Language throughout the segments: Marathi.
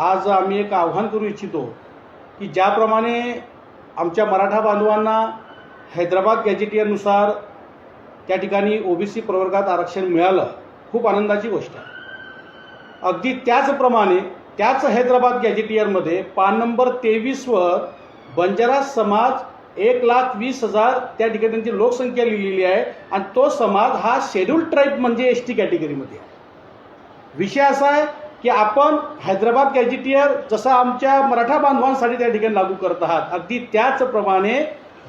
आज आम्ही एक आव्हान करू इच्छितो की ज्याप्रमाणे आमच्या मराठा बांधवांना हैदराबाद गॅजेटियरनुसार त्या ठिकाणी ओबीसी प्रवर्गात आरक्षण मिळालं खूप आनंदाची गोष्ट आहे. अगदी त्याचप्रमाणे त्याच हैदराबाद गॅजेटियरमध्ये पान नंबर तेवीसवर बंजारा समाज एक लाख वीस हजार त्या ठिकाणी त्यांची लोकसंख्या लिहिलेली आहे आणि तो समाज हा शेड्यूल ट्राईब म्हणजे एस टी कॅटेगरीमध्ये आहे. विषय असा आहे की आपण हैदराबाद गॅजेटियर जसं आमच्या मराठा बांधवांसाठी त्या ठिकाणी लागू करत आहात अगदी त्याचप्रमाणे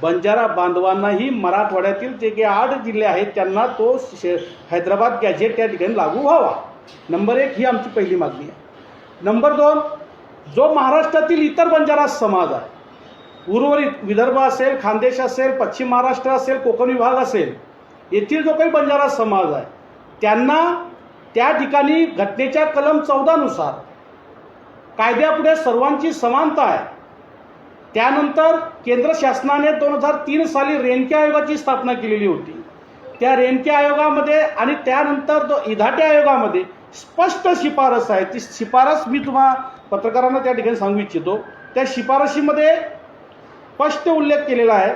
बंजारा बांधवांनाही मराठवाड्यातील जे काही आठ जिल्हे आहेत त्यांना तो हैदराबाद गॅजेट त्या ठिकाणी लागू व्हावा. नंबर एक ही आमची पहिली मागणी आहे. नंबर दोन जो महाराष्ट्रातील इतर बंजारा समाज आहे उर्वरित विदर्भ असेल खानदेश असेल पश्चिम महाराष्ट्र असेल कोकण विभाग असेल येथील जो काही बंजारा समाज आहे त्यांना त्या ठिकाणी घटनेच्या कलम चौदानुसार कायद्यापुढे सर्वांची समानता आहे. त्यानंतर केंद्र शासनाने दोन हजार तीन साली रेणके आयोगाची स्थापना केलेली होती. त्या रेणके आयोगामध्ये आणि त्यानंतर तो इधाटे आयोगामध्ये स्पष्ट शिफारस आहे ती शिफारस मी तुम्हा पत्रकारांना त्या ठिकाणी सांगू इच्छितो. त्या शिफारशीमध्ये स्पष्ट उल्लेख केलेला आहे.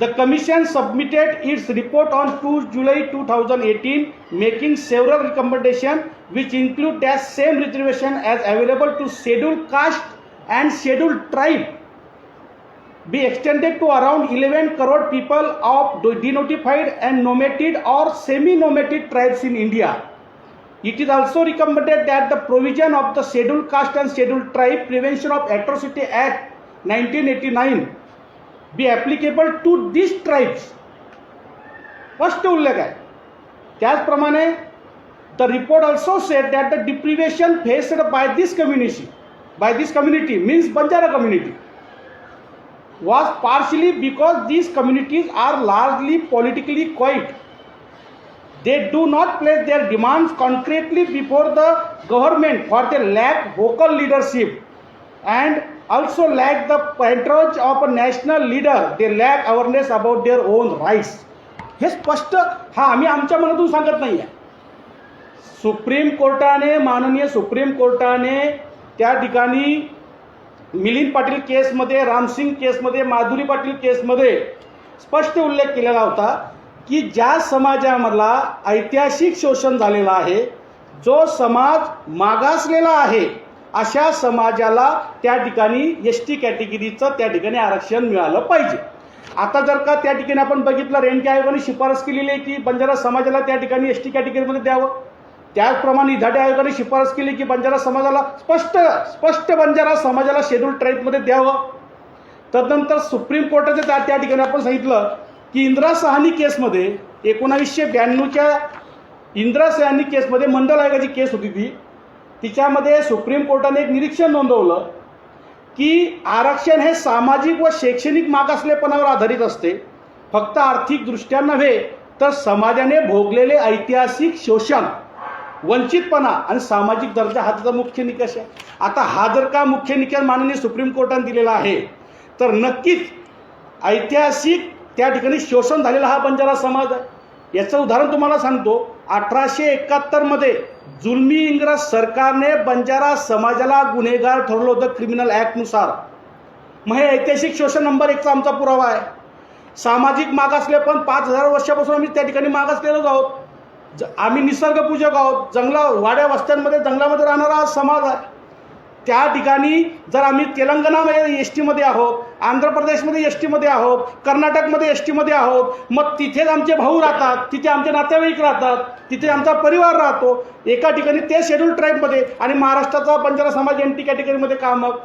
The Commission submitted its report on 2 July 2018, making several recommendations which include that same reservation as available to scheduled caste and scheduled tribe be extended to around 11 crore people of denotified and nominated or semi-nominated tribes in India. It is also recommended that the provision of the Scheduled Caste and Scheduled Tribe Prevention of Atrocity Act 1989 be applicable to these tribes. स्पष्ट उल्लेख आहे त्याचप्रमाणे the report also said that the deprivation faced by this community by this community means Banjara community was partially because these communities are largely politically quiet. They do not place their demands concretely before the government for they lack vocal leadership and also lack the patronage of a national leader. They lack awareness about their own rights. हे स्पष्ट हा आम्ही आमच्या मनातून सांगत नाही आहे सुप्रीम कोर्टाने माननीय सुप्रीम कोर्टाने त्या ठिकाणी मिलिंद पाटील केसमध्ये रामसिंग केसमध्ये माधुरी पाटील केसमध्ये स्पष्ट उल्लेख केलेला होता की ज्या समाजामधला ऐतिहासिक शोषण झालेला आहे जो समाज मागासलेला आहे अशा समाजाला त्या ठिकाणी एस टी कॅटेगरीचं त्या ठिकाणी आरक्षण मिळालं पाहिजे. आता जर का त्या ठिकाणी आपण बघितलं रेणके आयोगाने शिफारस केलेली आहे की बंजारा समाजाला त्या ठिकाणी एस टी कॅटेगरीमध्ये द्यावं? त्याचप्रमाणे इधाडे आयोगाने शिफारस केली की बंजारा समाजाला स्पष्ट स्पष्ट बंजारा समाजाला शेड्यूल ट्राईबमध्ये द्यावं? तदनंतर सुप्रीम कोर्टाचं त्या त्या ठिकाणी आपण सांगितलं की इंदिरा सहानी केसमध्ये एकोणावीसशे ब्याण्णवच्या इंदिरा सहानी केसमध्ये मंडल आयोगाची केस होती ती. तिच्यामध्ये सुप्रीम कोर्टाने एक निरीक्षण नोंदवलं की आरक्षण हे सामाजिक व शैक्षणिक मागासलेपणावर आधारित असते. फक्त आर्थिकदृष्ट्या नव्हे तर समाजाने भोगलेले ऐतिहासिक शोषण वंचितपणा आणि सामाजिक दर्जा हा त्याचा मुख्य निकष आहे. आता हा जर का मुख्य निकष माननीय सुप्रीम कोर्टाने दिलेला आहे तर नक्कीच ऐतिहासिक त्या ठिकाणी शोषण झालेला हा बंजारा समाज आहे. याचं उदाहरण तुम्हाला सांगतो. अठराशे एकाहत्तरमध्ये जुलमी इंग्रज सरकारने बंजारा समाजाला गुन्हेगार ठरवलं होतं क्रिमिनल ॲक्टनुसार मग हे ऐतिहासिक शोषण नंबर एकचा आमचा पुरावा आहे. सामाजिक मागासले पण पाच हजार वर्षापासून आम्ही त्या ठिकाणी मागासलेलोच आहोत. ज आम्ही निसर्गपूजक आहोत. जंगला वाड्या वस्त्यांमध्ये जंगलामध्ये राहणारा हा समाज आहे. त्या ठिकाणी जर आम्ही तेलंगणामध्ये एस टीमध्ये आहोत आंध्र प्रदेशमध्ये एस टीमध्ये आहोत कर्नाटकमध्ये एस टीमध्ये आहोत मग तिथेच आमचे भाऊ राहतात तिथे आमचे नातेवाईक राहतात. तिथे आमचा परिवार राहतो. एका ठिकाणी ते शेड्यूल ट्राईबमध्ये आणि महाराष्ट्राचा बंजारा समाज एन टी कॅटेगरीमध्ये का मग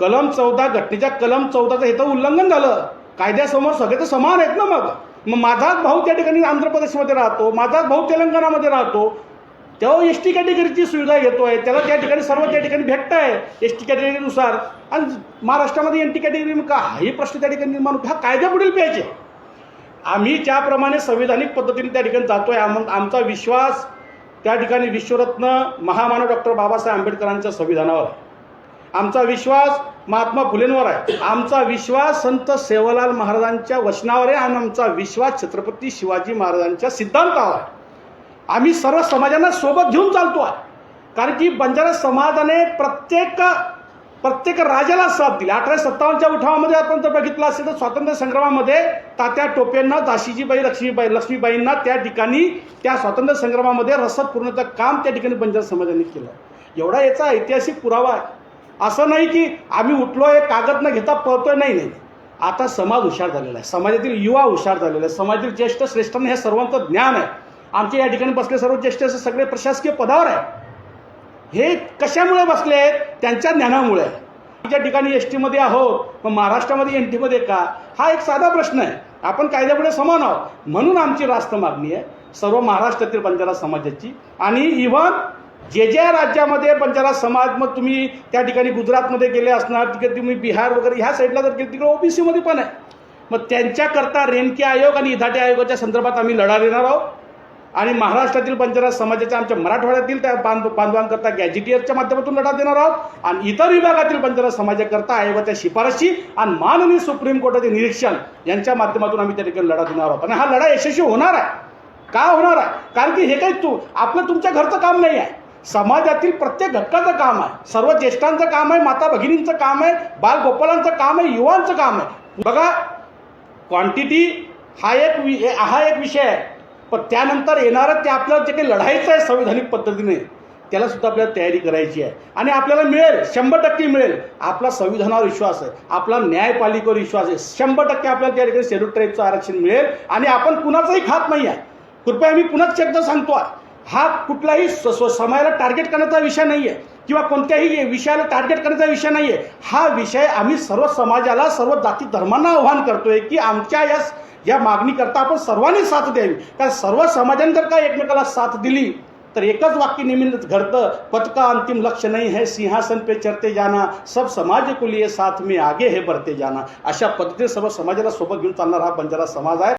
कलम चौदा घटनेच्या कलम चौदाचं हे तर उल्लंघन झालं. कायद्यासमोर सगळे तर समान आहेत ना मग. मग माझाच भाऊ त्या ठिकाणी आंध्र प्रदेशमध्ये राहतो. माझाच भाऊ तेलंगणामध्ये राहतो. तेव्हा एस टी कॅटेगरीची सुविधा घेतोय. त्याला त्या ठिकाणी सर्व त्या ठिकाणी भेटत आहे एस टी कॅटेगरीनुसार आणि महाराष्ट्रामध्ये एन टी कॅटेगरी का हाही प्रश्न त्या ठिकाणी निर्माण होतो हा कायद्यापुढील पाहिजे आम्ही ज्याप्रमाणे संविधानिक पद्धतीने त्या ठिकाणी जातो आहे आम आमचा विश्वास त्या ठिकाणी विश्वरत्न महामानव डॉक्टर बाबासाहेब आंबेडकरांच्या संविधानावर आहे. आमचा विश्वास महात्मा फुलेंवर आहे. आमचा विश्वास संत सेवालाल महाराजांच्या वचनावर आहे आणि आमचा विश्वास छत्रपती शिवाजी महाराजांच्या सिद्धांतावर आहे. आम्ही सर्व समाजांना सोबत घेऊन चालतो आहे कारण की बंजारा समाजाने प्रत्येक प्रत्येक राजाला साथ दिली. अठराशे सत्तावन्नच्या उठावामध्ये आपण जर बघितलं असेल तर स्वातंत्र्य संग्रामामध्ये तात्या टोपेंना दाशीजीबाई लक्ष्मीबाई लक्ष्मीबाईंना त्या ठिकाणी त्या स्वातंत्र्य संग्रामामध्ये रसद पूर्णचं काम त्या ठिकाणी बंजारा समाजाने केलं. एवढा याचा ऐतिहासिक पुरावा आहे. असं नाही की आम्ही उठलो हे कागद न घेता पळतोय. नाही नाही आता समाज हुशार झालेला आहे. समाजातील युवा हुशार झालेला आहे. समाजातील ज्येष्ठ श्रेष्ठांना हे सर्वांचं ज्ञान आहे. आमचे या ठिकाणी बसले सर्व ज्येष्ठ सगळे प्रशासकीय पदावर आहे. हे कशामुळे बसले आहेत? त्यांच्या ज्ञानामुळे. ज्या ठिकाणी एस टीमध्ये आहोत मग महाराष्ट्रामध्ये एन टीमध्ये का? हा एक साधा प्रश्न आहे. आपण कायद्यापुढे समान आहोत. म्हणून आमची रास्त मागणी आहे. सर्व महाराष्ट्रातील बंजारा समाजाची. आणि इव्हन जे ज्या राज्यामध्ये बंजारा समाज मग तुम्ही त्या ठिकाणी गुजरातमध्ये गेले असणार तिकडे तुम्ही बिहार वगैरे ह्या साईडला जर गेले तिकडे ओबीसीमध्ये पण आहे. मग त्यांच्याकरता रेणके आयोग आणि इधाटे आयोगाच्या संदर्भात आम्ही लढा देणार आहोत. आणि महाराष्ट्रातील पंचराज समाजाच्या आमच्या मराठवाड्यातील त्या बांध बांधवांकरता गॅजिटियरच्या माध्यमातून लढा देणार आहोत. आणि इतर विभागातील पंचराज समाजाकरता आयोगाच्या शिफारशी आणि माननीय सुप्रीम कोर्टाचे निरीक्षण यांच्या माध्यमातून आम्ही त्या ठिकाणी लढा देणार आहोत. आणि हा लढा यशस्वी होणार आहे. का होणार आहे? कारण की हे काही तू आपलं तुमच्या घरचं काम नाही आहे. समाजातील प्रत्येक घटकाचं काम आहे. सर्व ज्येष्ठांचं काम आहे माता भगिनींचं काम आहे बालगोपालांचं काम आहे युवांचं काम आहे. बघा क्वांटिटी हा एक वि हा एक विषय आहे. पण त्यानंतर येणारं ते आपल्याला जे काही लढायचं आहे संविधानिक पद्धतीने त्याला सुद्धा आपल्याला तयारी करायची आहे. आणि आपल्याला मिळेल शंभर टक्के मिळेल. आपला संविधानावर विश्वास आहे आपला न्यायपालिकेवर विश्वास आहे. शंभर टक्के आपल्याला त्या ठिकाणी शेड्यूल ट्राईबचं आरक्षण मिळेल. आणि आपण कुणाचाही खात नाही आहे. कृपया मी पुन्हा एकदा सांगतो आहे हा कुठलाही स्व- स्व- समाजाला टार्गेट करण्याचा विषय नाही आहे किंवा कोणत्याही विषयाला टार्गेट करण्याचा विषय नाही आहे हा विषय आम्ही सर्व समाजाला सर्व जाती धर्मांना आव्हान करतोय की आमच्या या या मागणीकरता आपण सर्वांनी साथ द्यावी. कारण सर्व समाजाने जर का एकमेकाला साथ दिली तर एकच वाक्य नेहमीच घडतं. पथका अंतिम लक्ष्य नाही है सिंहासन पे चरते जाना. सब समाज को लिए साथ में आगे हे बढ़ते जाना. अशा पद्धतीने सर्व समाजाला सोबत घेऊन चालणारा हा बंजारा समाज आहे.